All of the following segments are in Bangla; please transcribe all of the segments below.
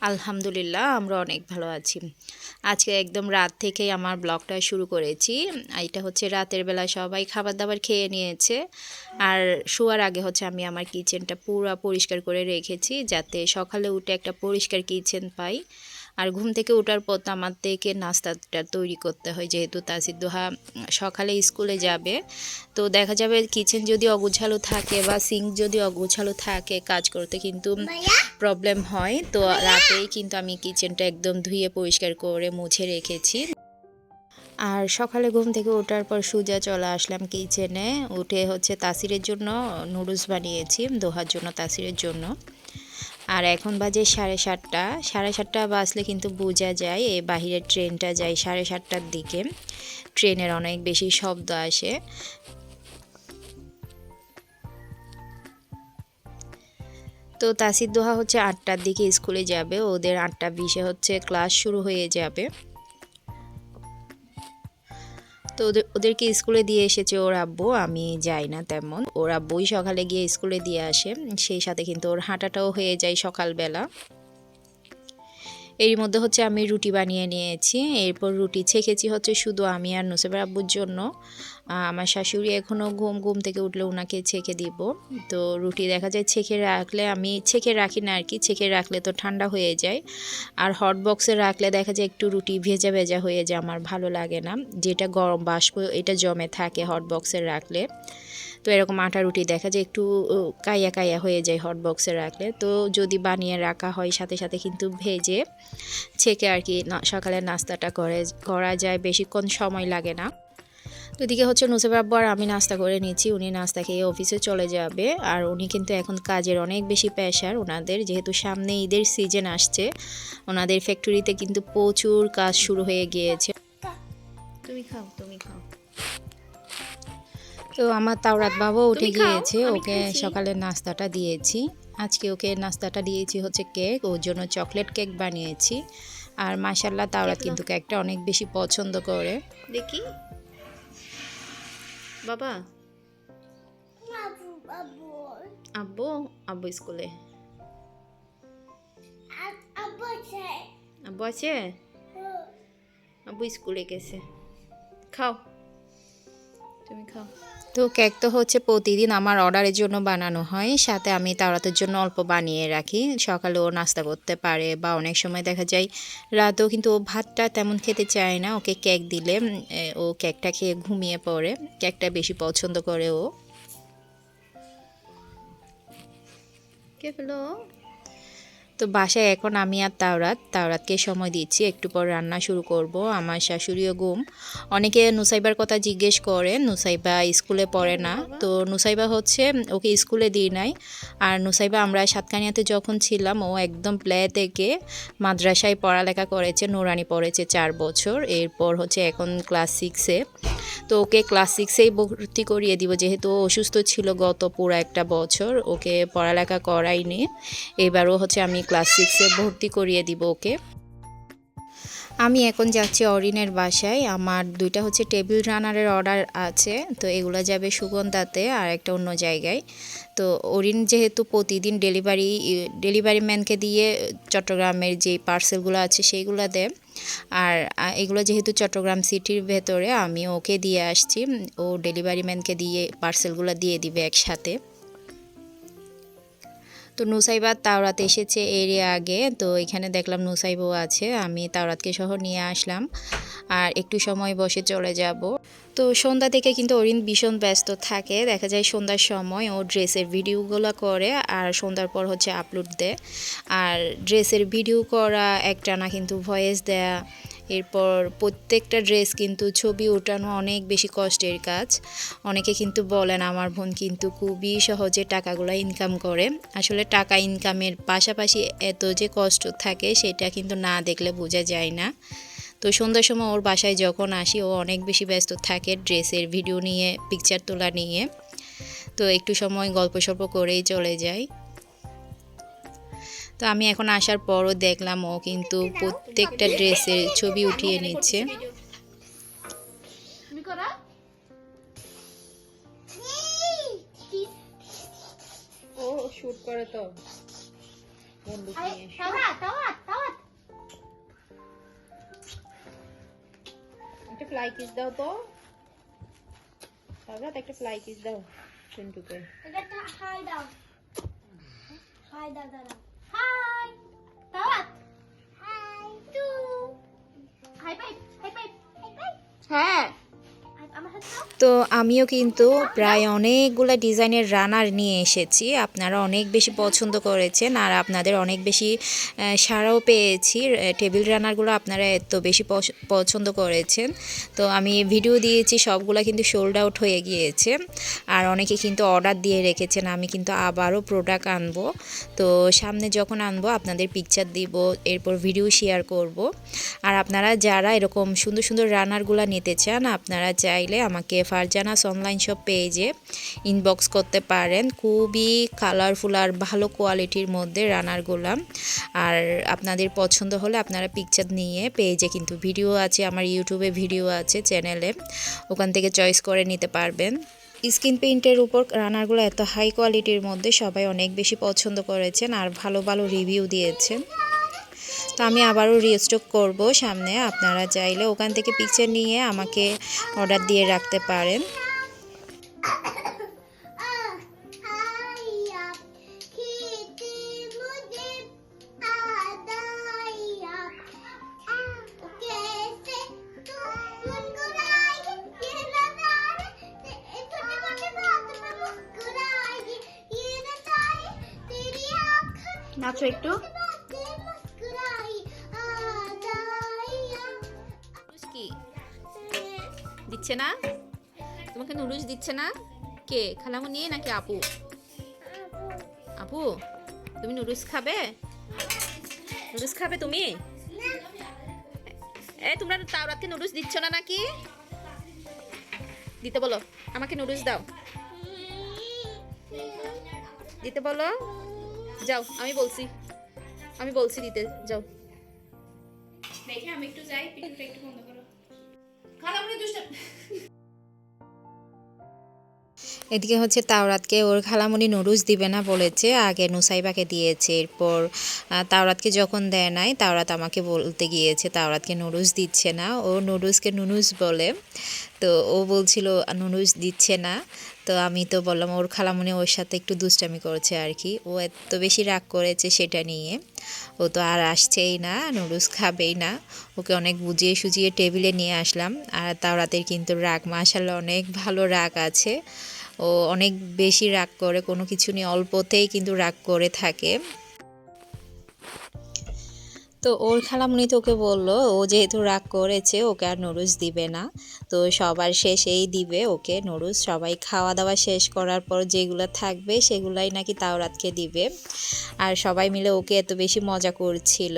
আলহামদুলিল্লাহ, আমরা অনেক ভালো আছি। আজকে একদম রাত থেকেই আমার ব্লগটা শুরু করেছি। এটা হচ্ছে রাতের বেলা সবাই খাবার দাবার খেয়ে নিয়েছে। আর শোয়ার আগে হচ্ছে আমি আমার কিচেনটা পুরো পরিষ্কার করে রেখেছি, যাতে সকালে উঠে একটা পরিষ্কার কিচেন পাই। আর ঘুম থেকে ওঠার পর তো আমার থেকে নাস্তাটা তৈরি করতে হয় যেহেতু তাসির দোহা সকালে স্কুলে যাবে। তো দেখা যাবে কিচেন যদি অগুছালো থাকে বা সিঙ্ক যদি অগুছালো থাকে কাজ করতে কিন্তু প্রবলেম হয়। তো রাতেই কিন্তু আমি কিচেনটা একদম ধুয়ে পরিষ্কার করে মুছে রেখেছি। আর সকালে ঘুম থেকে ওঠার পর সুজা চলে আসলাম কিচেনে। উঠে হচ্ছে তাসিরের জন্য নুডলস বানিয়েছি দোহার জন্য তাসিরের জন্য। আর এখন বাজে সাড়ে সাতটা। সাড়ে সাতটা বাজলে কিন্তু বোঝা যায় এ বাহিরের ট্রেনটা যায় সাড়ে সাতটার দিকে। ট্রেনের অনেক বেশি শব্দ আসে। তো তাসির দোহা হচ্ছে আটটার দিকে স্কুলে যাবে। ওদের আটটা বিশে হচ্ছে ক্লাস শুরু হয়ে যাবে। তো ওদের, ওদেরকে স্কুলে দিয়ে এসেছে ওর আব্বু, আমি যাই না তেমন। ওর আব্বুই সকালে গিয়ে স্কুলে দিয়ে আসে, সেই সাথে কিন্তু ওর হাঁটাটাও হয়ে যায় সকালবেলা। এর মধ্যে হচ্ছে আমি রুটি বানিয়ে নিয়েছি। এরপর রুটি ছেঁকেছি হচ্ছে শুধু আমি আর নুসেবের আব্বুর জন্য। আমার শাশুড়ি এখনও ঘুম ঘুম থেকে উঠলে ওনাকে ছেঁকে দিব। তো রুটি দেখা যায় ছেঁকে রাখলে, আমি ছেঁকে রাখি না আর কি ছেঁকে রাখলে তো ঠান্ডা হয়ে যায়। আর হট বক্সে রাখলে দেখা যায় একটু রুটি ভেজা ভেজা হয়ে যায়, আমার ভালো লাগে না। যেটা গরম বাষ্প, এটা জমে থাকে হট বক্সে রাখলে। তো এরকম আটা রুটি দেখা যায় একটু কাইয়া কাইয়া হয়ে যায় হট বক্সে রাখলে। তো যদি বানিয়ে রাখা হয় সাথে সাথে কিন্তু ভেজে ছেঁকে আর কি সকালে নাস্তাটা করে, করা যায়। বেশিক্ষণ সময় লাগে না। তো এদিকে হচ্ছে নুসেব আব্বু আর আমি নাস্তা করে নিচ্ছি। উনি নাস্তা খেয়ে অফিসে চলে যাবে। আর উনি কিন্তু এখন কাজের অনেক বেশি প্রেশার ওনাদের। যেহেতু সামনে ঈদের সিজন আসছে, ওনাদের ফ্যাক্টরিতে কিন্তু প্রচুর কাজ শুরু হয়ে গিয়েছে। তুমি খাও তুমি খাও। তো আমার তাওরাত বাবা উঠে গিয়েছে ওকে সকালে নাস্তাটা দিয়েছি। আজকে ওকে নাস্তাটা দিয়েছি হচ্ছে কেক ওর জন্য চকলেট কেক বানিয়েছি। আর মাসাল্লাহ তাওরাত কিন্তু কেকটা অনেক বেশি পছন্দ করে। দেখি। বাবা। আব্বু আব্বু স্কুলে। আব্বু আছে? আব্বু স্কুলে গেছে। খাও। তুমি খাও। তো কেক তো হচ্ছে প্রতিদিন আমার অর্ডারের জন্য বানানো হয়। সাথে আমি তাড়াতের জন্য অল্প বানিয়ে রাখি। সকালে ও নাস্তা করতে পারে বা অনেক সময় দেখা যায় রাতেও কিন্তু ও ভাতটা তেমন খেতে চায় না। ওকে কেক দিলে ও কেকটা খেয়ে ঘুমিয়ে পড়ে। কেকটা বেশি পছন্দ করে ও। কে ফেলো তো বাসায় এখন আমি আর তাওরাত। তাওরাতকে সময় দিচ্ছি, একটু পর রান্না শুরু করব। আমার শাশুড়িও গুম অনেকে নুসাইবার কথা জিজ্ঞেস করে, নুসাইবা স্কুলে পড়ে না। তো নুসাইবা হচ্ছে, ওকে স্কুলে দিই নাই। আর নুসাইবা, আমরা সাতকানিয়াতে যখন ছিলাম, ও একদম প্লে থেকে মাদ্রাসায় পড়ালেখা করেছে, নোরানি পড়েছে চার বছর। এরপর হচ্ছে এখন ক্লাস সিক্সে তো ওকে ক্লাস সিক্সেই ভর্তি করিয়ে দিব। যেহেতু অসুস্থ ছিল গত পুরো একটা বছর, ওকে পড়ালেখা করাইনি। এবারও হচ্ছে আমি ক্লাস সিক্সে ভর্তি করিয়ে দিব ওকে। আমি এখন যাচ্ছি অরিনের বাসায়। আমার দুইটা হচ্ছে টেবিল রানারের অর্ডার আছে, তো এগুলো যাবে সুগন্ধাতে আর একটা অন্য জায়গায়। তো অরিন যেহেতু প্রতিদিন ডেলিভারি ডেলিভারি ম্যানকে দিয়ে চট্টগ্রামের যে পার্সেলগুলো আছে, সেইগুলো দেয়। আর এগুলো যেহেতু চট্টগ্রাম সিটির ভেতরে, আমি ওকে দিয়ে আসছি। ও ডেলিভারি ম্যানকে দিয়ে পার্সেলগুলো দিয়ে দিবে একসাথে। তো নুসাইবাদ তাওরাত এসেছে এর আগে, তো এখানে দেখলাম নুসাইবও আছে। আমি তাওরাতকে সহ নিয়ে আসলাম। আর একটু সময় বসে চলে যাব। তো সন্ধ্যা থেকে কিন্তু অরিন ভীষণ ব্যস্ত থাকে। দেখা যায় সন্ধ্যার সময় ও ড্রেসের ভিডিওগুলো করে আর সন্ধ্যার পর হচ্ছে আপলোড দেয়। আর ড্রেসের ভিডিও করা একটা না কিন্তু ভয়েস দেয়া, এরপর প্রত্যেকটা ড্রেস কিন্তু ছবি ওঠানো অনেক বেশি কষ্টের কাজ। অনেকে কিন্তু বলেন, আমার বোন কিন্তু খুবই সহজে টাকাগুলো ইনকাম করে। আসলে টাকা ইনকামের পাশাপাশি এত যে কষ্ট থাকে, সেটা কিন্তু না দেখলে বোঝা যায় না। তো সন্ধ্যার সময় ওর বাসায় যখন আসি ও অনেক বেশি ব্যস্ত থাকে ড্রেসের ভিডিও নিয়ে পিকচার তোলা নিয়ে। তো একটু সময় গল্প সল্প করেই চলে যায় তো আমি এখন আসার পরও দেখলাম ও কিন্তু প্রত্যেকটা ড্রেসের ছবি উঠিয়ে নিচ্ছে। ও শুট করে তো। বন্দুক নিয়ে একটা ফ্লাই কিস দাও তো সাবরাত একটা ফ্লাই কিস দাও চন্টুকে এটা হাই দাও হাই দাও দাও high তাওয়াত high two high five high five high five হ্যাঁ আমার হাতে দাও তো আমিও কিন্তু প্রায় অনেকগুলো ডিজাইনের রানার নিয়ে এসেছি। আপনারা অনেক বেশি পছন্দ করেছেন আর আপনাদের অনেক বেশি সাড়াও পেয়েছি। টেবিল রানারগুলো আপনারা এত বেশি পছ- পছন্দ করেছেন। তো আমি ভিডিও দিয়েছি, সবগুলো কিন্তু সোল্ড আউট হয়ে গিয়েছে। আর অনেকে কিন্তু অর্ডার দিয়ে রেখেছেন, আমি কিন্তু আবারও প্রোডাক্ট আনব। তো সামনে যখন আনব, আপনাদের পিকচার দিব, এরপর ভিডিও শেয়ার করব। আর আপনারা যারা এরকম সুন্দর সুন্দর রানারগুলো নিতে চান, আপনারা চাইলে আমাকে ফারজানাস অনলাইন শপ পেজে ইনবক্স করতে পারেন। খুবই কালারফুল আর ভালো কোয়ালিটির মধ্যে রানারগুলো আর আপনাদের পছন্দ হলে আপনারা পিকচার নিয়ে পেজে কিন্তু ভিডিও আছে, আমার ইউটিউবে ভিডিও আছে চ্যানেলে ওখান থেকে চয়েস করে নিতে পারবেন। স্কিন পেইন্টের উপর রানারগুলো এত হাই কোয়ালিটির মধ্যে সবাই অনেক বেশি পছন্দ করেছেন আর ভালো ভালো রিভিউ দিয়েছেন। তো আমি আবারও রিস্টক করব সামনে। আপনারা চাইলে ওখান থেকে পিকচার নিয়ে আমাকে অর্ডার দিয়ে রাখতে পারেন। নাচো একটু। দিচ্ছে না? তোমাকে নুডলস দিচ্ছে না? কে? খালামুনি নাকি আপু? আপু, তুমি নুডলস খাবে? নুডলস খাবে তুমি? এ, তোমরা তাওরাতকে নুডলস দিচ্ছ না নাকি? দিতে বলো, আমাকে নুডলস দাও। দিতে বলো। যাও, আমি বলছি। আমি বলছি দিতে, যাও। দেখে, আমি একটু যাই একটু বন্ধ খালামুনি দুষ্ট এদিকে হচ্ছে তাওরাতকে ওর খালামুনি নুডলস দিবে না বলেছে, আগে নুসাইবাকে দিয়েছে। এরপর তাওরাতকে যখন দেয় নাই, তাওরাত আমাকে বলতে গিয়েছে, তাওরাতকে নুডলস দিচ্ছে না। ও নুডলসকে নুনুস বলে। তো ও বলছিল, নুডলস দিচ্ছে না। তো আমি তো বললাম, ওর খালামুনি ওর সাথে একটু দুষ্টামি করেছে আর কি। ও এত বেশি রাগ করেছে সেটা নিয়ে। ও তো আর আসছেই না, নুডলস খাবেই না। ওকে অনেক বুঝিয়ে সুজিয়ে টেবিলে নিয়ে আসলাম। আর তাওরাতের কিন্তু রাগ মাশাল্লাহ অনেক ভালো রাগ আছে। ও অনেক বেশি রাগ করে, কোনো কিছু নিয়ে অল্পতেই কিন্তু রাগ করে থাকে। তো ওর খালামুনি তো ওকে বলল, ও যেহেতু রাগ করেছে, ওকে আর নুডলস দিবে না। তো সবার শেষেই দিবে ওকে নুডলস। সবাই খাওয়া দাওয়া শেষ করার পর যেগুলো থাকবে, সেগুলাই নাকি তাওরাতকে দিবে। আর সবাই মিলে ওকে এত বেশি মজা করছিল।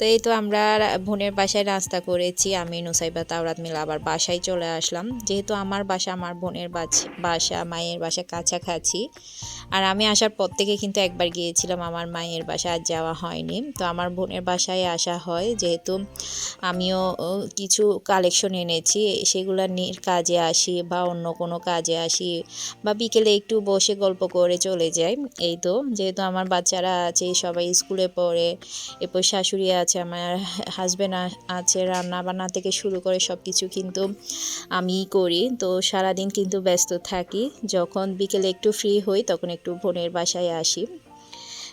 তো এই তো আমরা বোনের বাসায় রাস্তা করেছি, আমি, নুসাইবা, তাওরাত মিলে আবার বাসায় চলে আসলাম। যেহেতু আমার বাসা, আমার বোনের বাসা, মায়ের বাসা কাছাকাছি আর আমি আসার পর থেকে কিন্তু একবার গিয়েছিলাম আমার মায়ের বাসা আর যাওয়া হয়নি। তো আমার বোনের বাসায় আসা হয়, যেহেতু আমিও কিছু কালেকশন এনেছি। সেগুলো নিয়ে কাজে আসি বা অন্য কোনো কাজে আসি বা বিকেলে একটু বসে গল্প করে চলে যাই। এই তো, যেহেতু আমার বাচ্চারা আছে, সবাই স্কুলে পড়ে, এরপর শাশুড়ি আছে, আমার হাজব্যান্ড আছে রান্না বান্না থেকে শুরু করে সব কিছু কিন্তু আমিই করি। তো সারাদিন কিন্তু ব্যস্ত থাকি। যখন বিকেলে একটু ফ্রি হই, তখন একটু বোনের বাসায় আসি।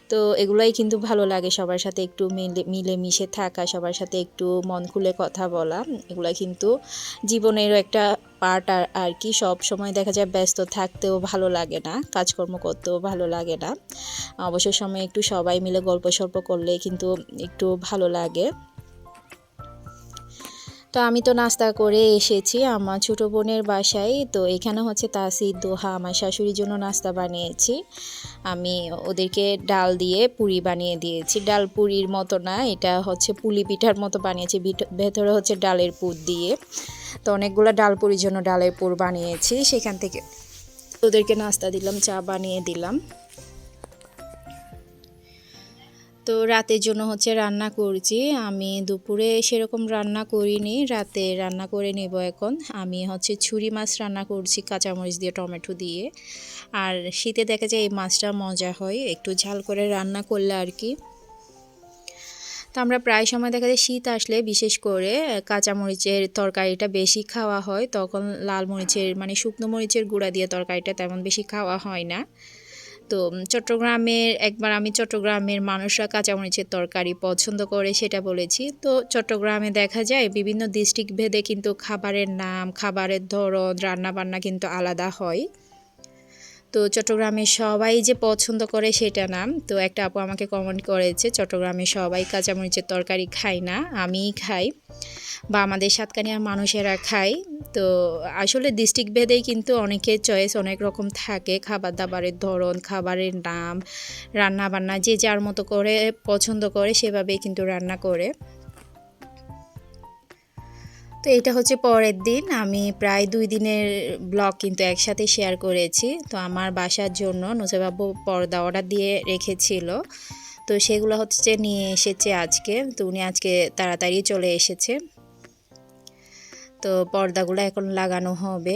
তো এগুলাই কিন্তু ভালো লাগে সবার সাথে একটু মিলে মিলে মিশে থাকা, সবার সাথে একটু মন খুলে কথা বলা। এগুলা কিন্তু জীবনের একটা পার্ট আর আর কি, সব সময় দেখা যায় ব্যস্ত থাকতেও ভালো লাগে না, কাজকর্ম করতেও ভালো লাগে না। অবসর সময় একটু সবাই মিলে গল্প সল্প করলে কিন্তু একটু ভালো লাগে। তো আমি তো নাস্তা করে এসেছি আমার ছোটো বোনের বাসায়। তো এখানে হচ্ছে তাসি দোহা আমার শাশুড়ির জন্য নাস্তা বানিয়েছি। আমি ওদেরকে ডাল দিয়ে পুরি বানিয়ে দিয়েছি। ডাল পুরির মতো না, এটা হচ্ছে পুলি পিঠার মতো বানিয়েছি। ভিত- ভেতরে হচ্ছে ডালের পুর দিয়ে। তো অনেকগুলো ডাল পুরির জন্য ডালের পুর বানিয়েছি সেখান থেকে। ওদেরকে নাস্তা দিলাম, চা বানিয়ে দিলাম। তো রাতের জন্য হচ্ছে রান্না করছি। আমি দুপুরে সেরকম রান্না করিনি, রাতে রান্না করে নেব এখন। আমি হচ্ছে ছুরি মাছ রান্না করছি, কাঁচামরিচ দিয়ে, টমেটো দিয়ে। আর শীতে দেখা যায় এই মাছটা মজা হয়, একটু ঝাল করে রান্না করলে আর কি। তো আমরা প্রায় সময় দেখা যায় শীত আসলে, বিশেষ করে কাঁচামরিচের তরকারিটা বেশি খাওয়া হয়। তখন লাল মরিচের মানে শুকনো মরিচের গুঁড়া দিয়ে তরকারিটা তেমন বেশি খাওয়া হয় না। তো চট্টগ্রামের, একবার আমি চট্টগ্রামের মানুষরা কাঁচামরিচের তরকারি পছন্দ করে সেটা বলেছি। তো চট্টগ্রামে দেখা যায় বিভিন্ন ডিস্ট্রিক্ট ভেদে কিন্তু খাবারের নাম, খাবারের ধরন, রান্নাবান্না কিন্তু আলাদা হয়। তো চট্টগ্রামে সবাই যে পছন্দ করে সেটা না। তো একটা আপু আমাকে কমেন্ট করেছে, চট্টগ্রামে সবাই কাঁচামরিচের তরকারি খায় না, আমিই খাই। বা, আমাদের সাতকানিয়ার মানুষেরা খায়। তো আসলে ডিস্ট্রিক্ট ভেদেই কিন্তু অনেকের চয়েস অনেক রকম থাকে। খাবার দাবারের ধরন, খাবারের নাম রান্না বান্না যে যার মতো করে পছন্দ করে সেভাবেই কিন্তু রান্না করে। তো এটা হচ্ছে পরের দিন। আমি প্রায় দুই দিনের ব্লগ কিন্তু একসাথে শেয়ার করেছি। তো আমার বাসার জন্য নজরবাবু পর্দা অর্ডার দিয়ে রেখেছিল। তো সেগুলো হচ্ছে নিয়ে এসেছে আজকে। তো উনি আজকে তাড়াতাড়ি চলে এসেছে। তো পর্দাগুলো এখন লাগানো হবে।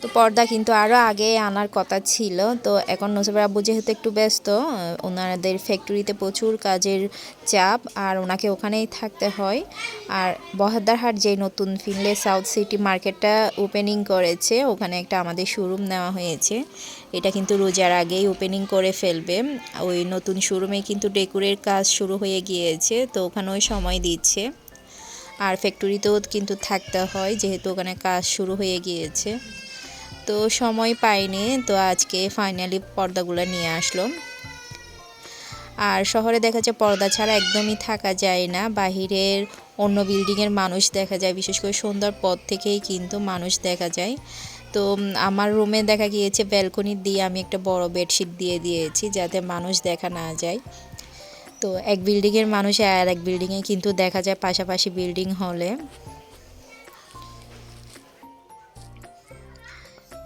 তো পর্দা কিন্তু আরও আগে আনার কথা ছিল। তো এখন নসিবের আব্বু যেহেতু একটু ব্যস্ত, ওনাদের ফ্যাক্টরিতে প্রচুর কাজের চাপ আর ওনাকে ওখানেই থাকতে হয়। আর বহাদ্দারহাট যে নতুন ফিনলে সাউথ সিটি মার্কেটটা ওপেনিং করেছে, ওখানে একটা আমাদের শোরুম নেওয়া হয়েছে। এটা কিন্তু রোজার আগেই ওপেনিং করে ফেলবে। ওই নতুন শোরুমে কিন্তু ডেকোরের কাজ শুরু হয়ে গিয়েছে, তো ওখানেও সময় দিচ্ছে। আর ফ্যাক্টরিতেও কিন্তু থাকতে হয়, যেহেতু ওখানে কাজ শুরু হয়ে গিয়েছে। তো সময় পাইনি, তো আজকে ফাইনালি পর্দাগুলো নিয়ে আসলো। আর শহরে দেখা যায় পর্দা ছাড়া একদমই থাকা যায় না, বাহিরের অন্য বিল্ডিংয়ের মানুষ দেখা যায়, বিশেষ করে সন্ধ্যার পর থেকেই কিন্তু মানুষ দেখা যায়। তো আমার রুমে দেখা গিয়েছে ব্যালকনি দিয়ে আমি একটা বড় বেডশিট দিয়ে দিয়েছি, যাতে মানুষ দেখা না যায়। তো এক বিল্ডিংয়ের মানুষ আর এক বিল্ডিংয়ে কিন্তু দেখা যায় পাশাপাশি বিল্ডিং হলে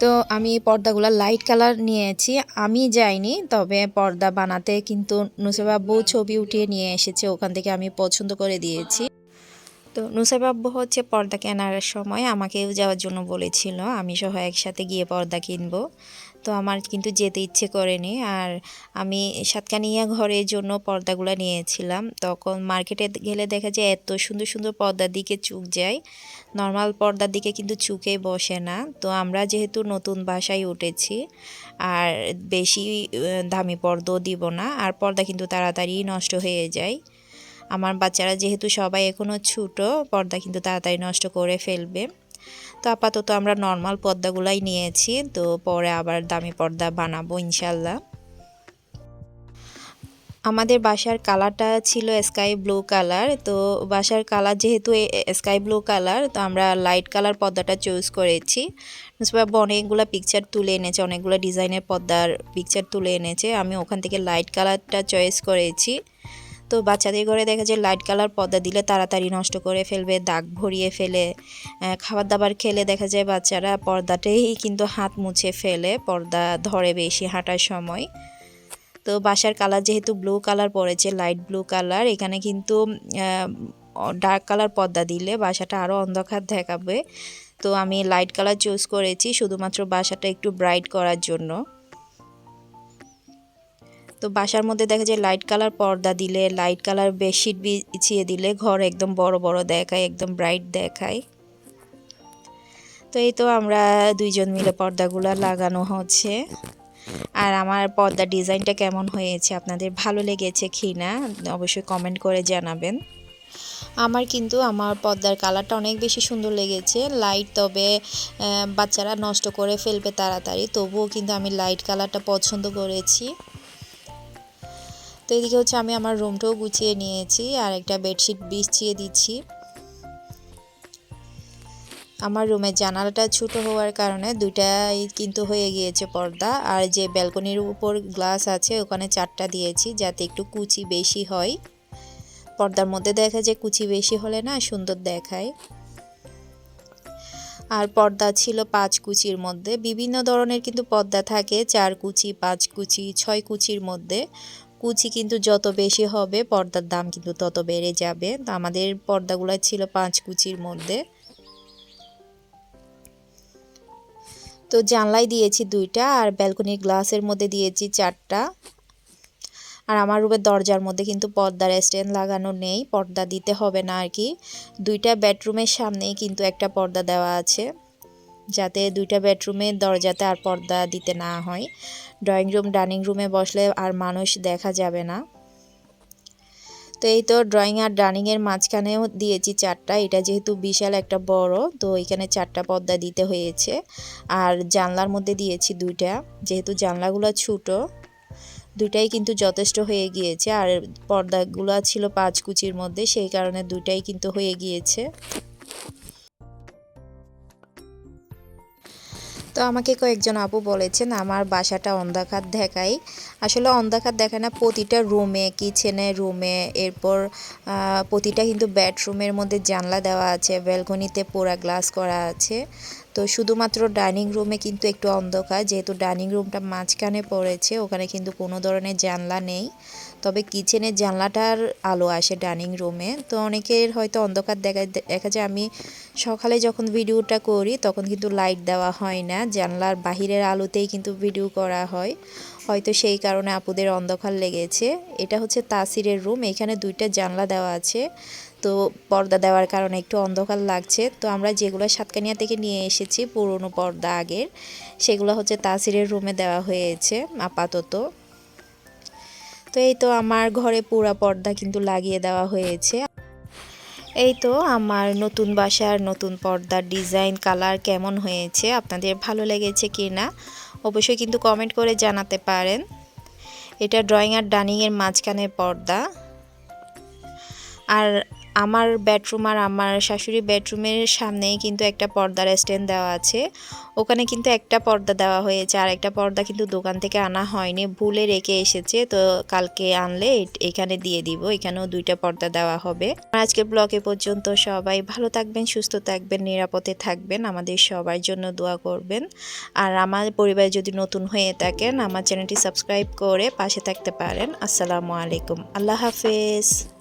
তো আমি পর্দাগুলো লাইট কালার নিয়েছি, আমি যাইনি, তবে পর্দা বানাতে কিন্তু নুসেবাব্বু ছবি উঠিয়ে নিয়ে এসেছে, ওখান থেকে আমি পছন্দ করে দিয়েছি। তো নুসেবাব্বু হচ্ছে পর্দা কেনার সময় আমাকেও যাওয়ার জন্য বলেছিল আমি সহ একসাথে গিয়ে পর্দা কিনবো। তো আমার কিন্তু যেতে ইচ্ছে করেনি। আর আমি সাতকানিয়া ঘরের জন্য পর্দাগুলো নিয়েছিলাম। তখন মার্কেটে গেলে দেখা যায় এত সুন্দর সুন্দর পর্দার দিকে চুক যায়। নর্মাল পর্দার দিকে কিন্তু চুকে বসে না। তো আমরা যেহেতু নতুন বাসায় উঠেছি, আর বেশি দামি পর্দাও দিব না। আর পর্দা কিন্তু তাড়াতাড়ি নষ্ট হয়ে যায়। আমার বাচ্চারা যেহেতু সবাই এখনও ছোটো, পর্দা কিন্তু তাড়াতাড়ি নষ্ট করে ফেলবে। তো আপাতত আমরা নর্মাল পর্দাগুলাই নিয়েছি, তো পরে আবার দামি পর্দা বানাবো ইনশাল্লাহ আমাদের বাসার কালারটা ছিল স্কাই ব্লু কালার তো বাসার কালার যেহেতু স্কাই ব্লু কালার তো আমরা লাইট কালার পর্দাটা চুজ করেছি। অনেকগুলো পিকচার তুলে এনেছে, অনেকগুলো ডিজাইনের পর্দার পিকচার তুলে এনেছে, আমি ওখান থেকে লাইট কালারটা চয়েস করেছি। তো বাচ্চাদের ঘরে দেখা যায় লাইট কালার পর্দা দিলে তাড়াতাড়ি নষ্ট করে ফেলবে, দাগ ভরিয়ে ফেলে। খাবার দাবার খেলে দেখা যায় বাচ্চারা পর্দাতেই কিন্তু হাত মুছে ফেলে, পর্দা ধরে বেশি হাঁটার সময়। তো বাসার কালার যেহেতু ব্লু কালার পড়েছে লাইট ব্লু কালার এখানে কিন্তু ডার্ক কালার পর্দা দিলে বাসাটা আরও অন্ধকার দেখাবে। তো আমি লাইট কালার চুজ করেছি, শুধুমাত্র বাসাটা একটু ব্রাইট করার জন্য। তো বাসার মধ্যে দেখা যায় লাইট কালার পর্দা দিলে লাইট কালার বেডশিট বিছিয়ে দিলে ঘর একদম বড় বড় দেখায়, একদম ব্রাইট দেখায়। তো এই তো আমরা দুইজন মিলে পর্দাগুলো লাগানো হচ্ছে। আর আমার পর্দার ডিজাইনটা কেমন হয়েছে, আপনাদের ভালো লেগেছে কি না, অবশ্যই কমেন্ট করে জানাবেন। আমার কিন্তু আমার পর্দার কালারটা অনেক বেশি সুন্দর লেগেছে। লাইট তবে বাচ্চারা নষ্ট করে ফেলবে তাড়াতাড়ি, তবুও কিন্তু আমি লাইট কালারটা পছন্দ করেছি। তো এদিকে হচ্ছে আমি আমার রুমটাও গুছিয়ে নিয়েছি আর একটা বেডশিট বিছিয়ে দিচ্ছি। আমার রুমের জানালাটা ছোট হওয়ার কারণে দুইটাই কিন্তু হয়ে গিয়েছে পর্দা আর যে ব্যালকনির উপর গ্লাস আছে ওখানে চারটা দিয়েছি যাতে একটু কুচি বেশি হয়। পর্দার মধ্যে দেখা যায় কুচি বেশি হলে না সুন্দর দেখায়। আর পর্দা ছিল পাঁচ কুচির মধ্যে। বিভিন্ন ধরনের কিন্তু পর্দা থাকে, চার কুচি, পাঁচ কুচি, ছয় কুচির মধ্যে। কুচি কিন্তু যত বেশি হবে, পর্দার দাম কিন্তু তত বেড়ে যাবে। তো আমাদের পর্দাগুলো ছিল পাঁচ কুচির মধ্যে। তো জানলায় দিয়েছি দুইটা আর ব্যালকনির গ্লাসের মধ্যে দিয়েছি চারটা। আর আমার রুমের দরজার মধ্যে কিন্তু পর্দার স্ট্যান্ড লাগানো নেই, পর্দা দিতে হবে না আর কি। দুইটা বেডরুমের সামনেই কিন্তু একটা পর্দা দেওয়া আছে। যাতে দুইটা বেডরুমের দরজাতে আর পর্দা দিতে না হয়। ড্রয়িং রুম ডাইনিং রুমে বসলে আর মানুষ দেখা যাবে না। তো এই তো ড্রয়িং আর ডাইনিংয়ের মাঝখানেও দিয়েছি চারটা। এটা যেহেতু বিশাল একটা বড়, তো এখানে চারটা পর্দা দিতে হয়েছে। আর জানলার মধ্যে দিয়েছি দুইটা। যেহেতু জানলাগুলো ছোটো, দুইটাই কিন্তু যথেষ্ট হয়ে গিয়েছে। আর পর্দাগুলো ছিল পাঁচ কুচির মধ্যে, সেই কারণে দুইটাই কিন্তু হয়ে গিয়েছে। তো আমাকে কয়েকজন আপু বলেছেন আমার বাসাটা অন্ধকার দেখাই আসলে অন্ধকার দেখে না, প্রতিটা রুমে কিচেনে রুমে এরপর প্রতিটা কিন্তু বেডরুমের মধ্যে জানলা দেওয়া আছে ব্যালকনিতে পোড়া গ্লাস করা আছে। তো শুধুমাত্র ডাইনিং রুমে কিন্তু একটু অন্ধকার, যেহেতু ডাইনিং রুমটা মাঝখানে পড়েছে, ওখানে কিন্তু কোনো ধরনের জানলা নেই। তবে কিচেনের জানলাটার আলো আসে ডাইনিং রুমে তো অনেকের হয়তো অন্ধকার দেখা দেখা যায়। আমি সকালে যখন ভিডিওটা করি, তখন কিন্তু লাইট দেওয়া হয় না। জানলার বাহিরের আলোতেই কিন্তু ভিডিও করা হয়। হয়তো সেই কারণে আপুদের অন্ধকার লেগেছে। এটা হচ্ছে তাসিরের রুম, এখানে দুইটা জানলা দেওয়া আছে। তো পর্দা দেওয়ার কারণে একটু অন্ধকার লাগছে। তো আমরা যেগুলো সাতকানিয়া থেকে নিয়ে এসেছি, পুরনো পর্দা আগের, সেগুলো হচ্ছে তাসিরের রুমে দেওয়া হয়েছে আপাতত। তো এই তো আমার ঘরে পুরা পর্দা কিন্তু লাগিয়ে দেওয়া হয়েছে। এই তো আমার নতুন বাসার নতুন পর্দার ডিজাইন, কালার কেমন হয়েছে, আপনাদের ভালো লেগেছে কি না অবশ্যই কিন্তু কমেন্ট করে জানাতে পারেন। এটা ড্রয়িং আর ডানিংয়ের মাঝখানে পর্দা। আর আমার বেডরুম আর আমার শাশুড়ি বেডরুমের সামনেই কিন্তু একটা পর্দার স্ট্যান্ড দেওয়া আছে। ওখানে কিন্তু একটা পর্দা দেওয়া হয়েছে আর একটা পর্দা কিন্তু দোকান থেকে আনা হয়নি, ভুলে রেখে এসেছে। তো কালকে আনলে এখানে দিয়ে দিব, এখানেও দুইটা পর্দা দেওয়া হবে। আজকের ব্লগে পর্যন্ত সবাই ভালো থাকবেন, সুস্থ থাকবেন, নিরাপদে থাকবেন। আমাদের সবার জন্য দোয়া করবেন। আর আমার পরিবার যদি নতুন হয়ে থাকেন, আমার চ্যানেলটি সাবস্ক্রাইব করে পাশে থাকতে পারেন। আসসালামু আলাইকুম। আল্লাহ হাফেজ।